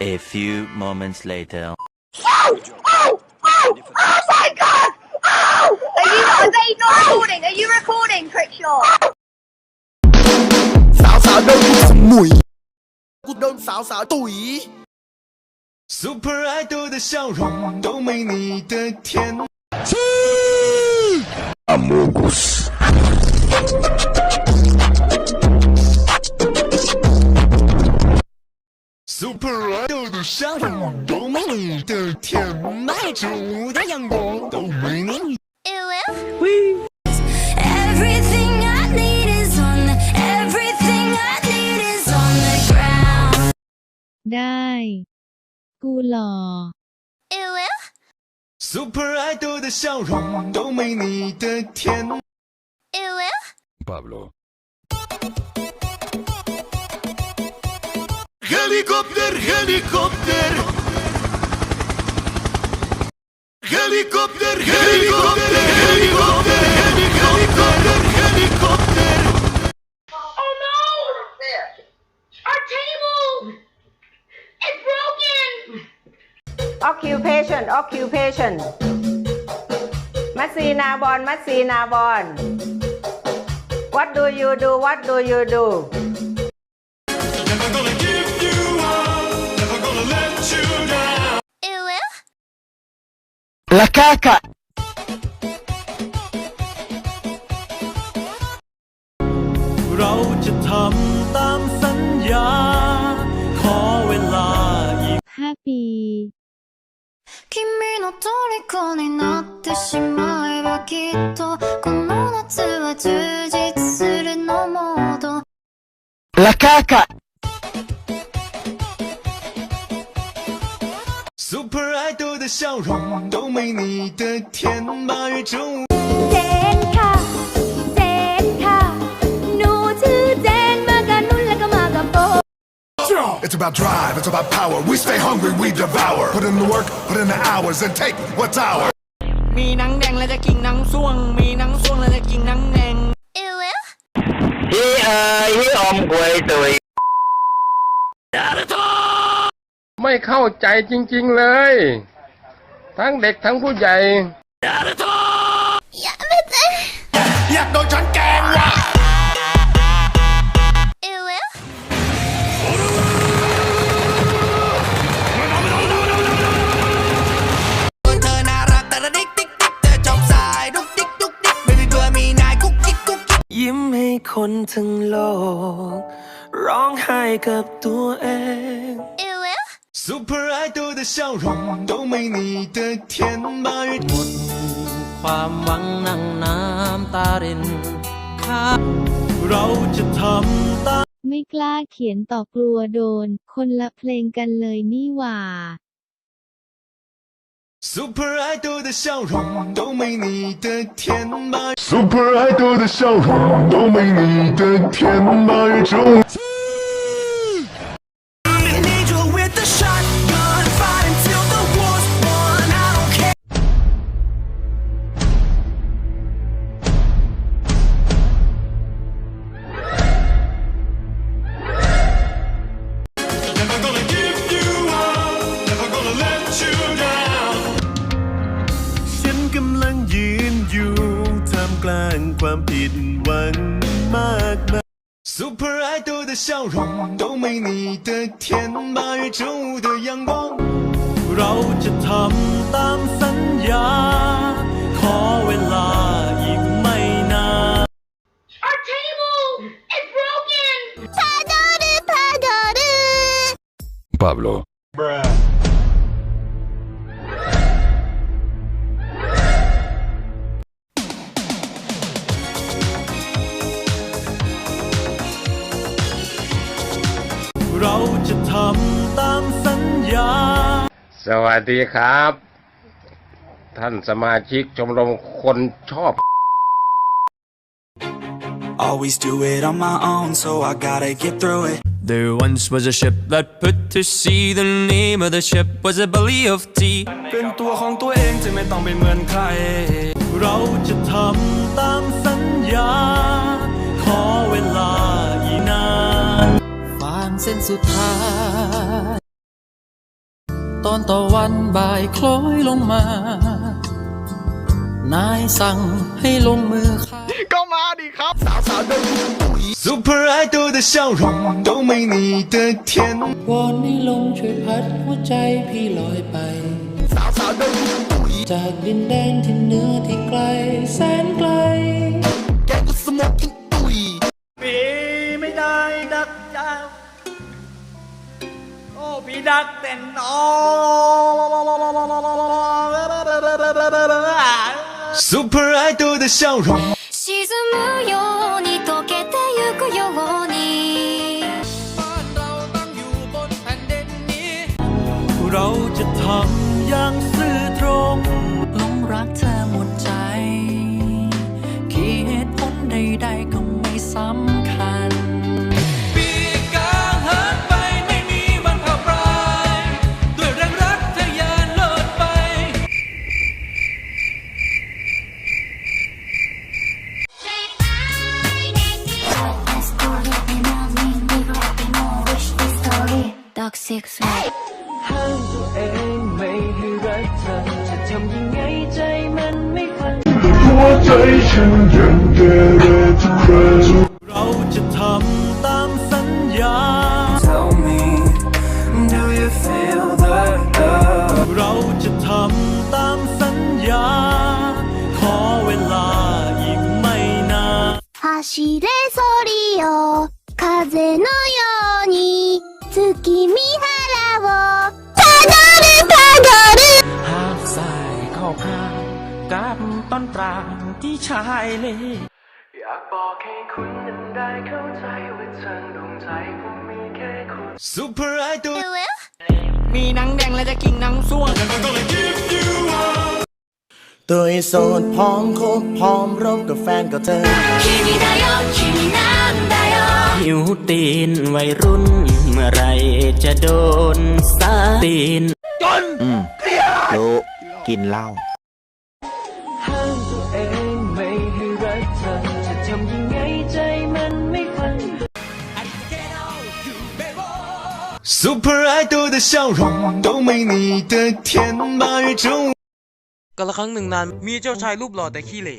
A few moments later. Oh my god! Oh! Are you are they not recording? Are you recording, Crickshaw? สาวสาวโดนกูสมุย กูโดนสาวสาวตุ๋ย Super Idol 的笑容都没你的甜。 Super Idol 的笑容都没你的甜，爱着我的阳光都没你。 Everything I need is on the everything I need is on the ground. ได้ กูหล่อ Super Idol 的笑容都没你的甜。 Pablo. Helicopter, helicopter. Helicopter, helicopter, helicopter, helicopter, helicopter. Oh no! Our table is broken! occupation occupation มัสซีนาบอลมัสซีนาบอล what do you do what do you do La caca! Happy. 君の虜になってしまえばきっとこの夏は充実するのもとラカーカ Super Idol 的笑容都没你的甜，八月正午。 เจนค่ะ เจนค่ะ หนูชื่อเจนมากับนุ่นแล้วก็มากับโบ It's about drive, it's about power. We stay hungry, we devour. Put in the work, put in the hours, and take what's ours. มีหนังแดงแล้วจะกินหนังส่วง มีหนังส่วงแล้วจะกินหนังแดง พี่เอ๋ยพี่อมกวยตุ๋ย ไม่เข้าใจจริง ๆเลย ทั้งเด็กทั้งผู้ใหญ่ อยากโดนฉันแกล้งว่ะเธอน่ารักแต่ละดิกดิกดิกเธอชอบสายดุกดิกดุกดิกไม่มีเบื่อมีนายกุ๊กกิ๊กกุ๊กกิ๊กยิ้มให้คนทั้งโลก ร้องไห้กับตัวเอง Super Idol 的笑容都没你的甜，八月。 ความหวังนั่งน้ำตารินข้า เราจะทำตาม ไม่กล้าเขียนต่อกลัวโดน คนละเพลงกันเลยนี่หว่า Super Idol 的笑容都没你的甜，八月。 Super Idol 的笑容都没你的甜，八月正 กลางความผิดหวังมากมาย Super Idol 的笑容都没你的甜，八月正午的阳光。เราจะทำตามสัญญา ขอเวลาอีกไม่นาน Our table is broken! Pablo.ๆ สวัสดีครับ ท่านสมาชิกชมรมคนชอบ Always do it on my own so I gotta get through it There once was a ship that put to sea. The name of the ship was a belly of tea. เป็นตัวของตัวเองจะไม่ต้องเป็นเหมือนใคร เราจะทำตามสัญญา ขอเวลาอีกนานฟางเส้นสุดท้าย ตอนตะวันบ่ายคล้อยลงมา นายสั่งให้ลงมือฆ่า Super Idol 的笑容都没你的甜。 วอนให้ลมช่วยพัดหัวใจพี่ลอยไป จากดินแดนที่เหนือที่ไกลแสนไกล ดักแต่นอ Super Idol 的笑容。沈むように溶けてゆくように บ้านเราตั้งอยู่บนแผ่นดินนี้ เราจะทำอย่างซื่อตรง หลงรักเธอ เราจะทำตามสัญญา Tell me do you feel the love เราจะทำตามสัญญา ขอเวลาอีกไม่นาน 走れソリよ風のよ よ รางที่ชายเลอยากบอกให้คุณนั้นได้เข้าใจว่าฉันดวงใจผมมีแค่คุณซูเปอร์ไอดอลมีนังแดงและจะกินนังส้วนตัวโสดพร้อมคบพร้อมรบกับแฟนก็เธอหิวตีนวัยรุ่น เมื่อไรจะโดนซาตีนจนเกลียดกินเหล้า Super Idol 的笑容都没你的甜。八月中。 กาละครั้งหนึ่งนาน มีเจ้าชายรูปหล่อแต่ขี้เหร่